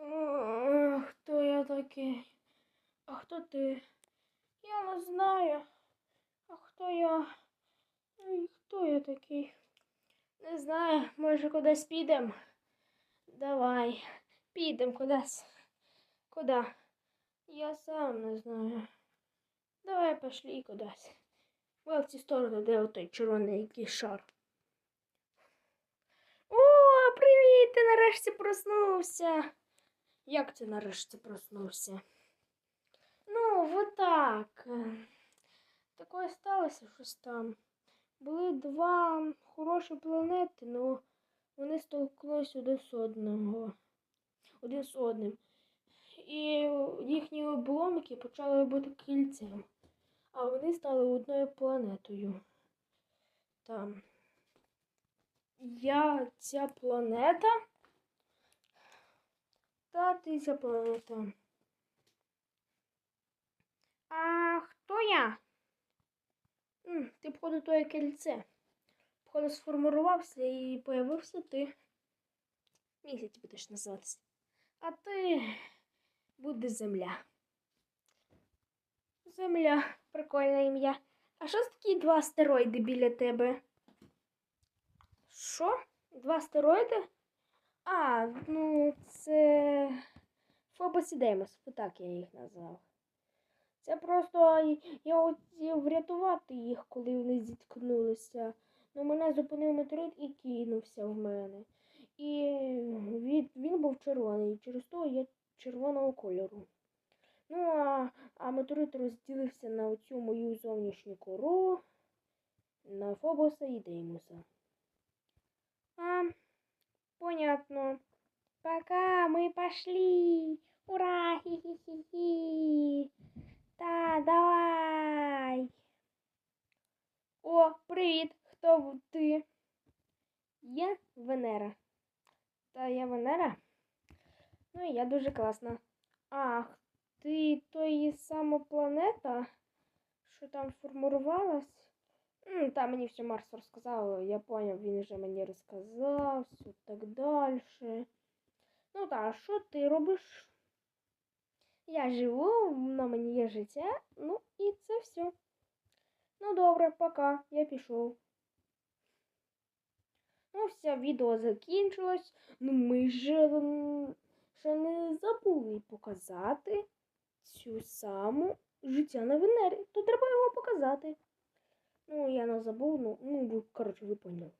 Хто я такий? А хто ти? Я не знаю. А хто я? Хто я такий? Не знаю, може кудись підемо? Давай, підемо кудись. Куди? Я сам не знаю. Давай пошли кудись. В цю сторону, де отой червоний якийсь шар. О, привіт! Ти нарешті проснувся. Як ти нарешті проснувся? Ну, вот так. Таке сталося щось там. Були два хороші планети, але вони столкнулися один з одного. Один з одним. І їхні обломки почали бути кільцем. А вони стали одною планетою. Там. Я ця планета. Та ти ця планета. А хто я? М, Ти, походу, твоє кільце. Походу, сформувався і появився ти. Місяць будеш називатися. А ти буде земля. Земля. Прикольне ім'я. А що це такі два астероїди біля тебе? Що? Два астероїди? А, ну це Фобос і Деймос, так я їх назвав. Це просто я хотів врятувати їх, коли вони зіткнулися. Ну мене зупинив метеорит і кинувся в мене. І від, він був червоний, через то я червоного кольору. Ну, а, а метеорит розділився на оцю мою зовнішню кору, на Фобоса і Деймоса. А, понятно. Пока, мы пошли. Хи-хи-хи-хи. Та, давай. О, привіт! Хто ти? Я Венера. Та я Венера? Ну я дуже класна. Ах, ти той сама планета, що там формувалась? Та мені все Марс розказав, я поняв, він вже мені розказав, все так далі. Ну так, що ти робиш? Я живу, на мені є життя, ну і це все. Ну добре, пока, я пішов. Ну, все, відео закінчилось. Ну, ми ж ще не забули показати цю саму життя на Венері. То треба його показати. Ну, я не забув, ну, ну коротше, ви поняли.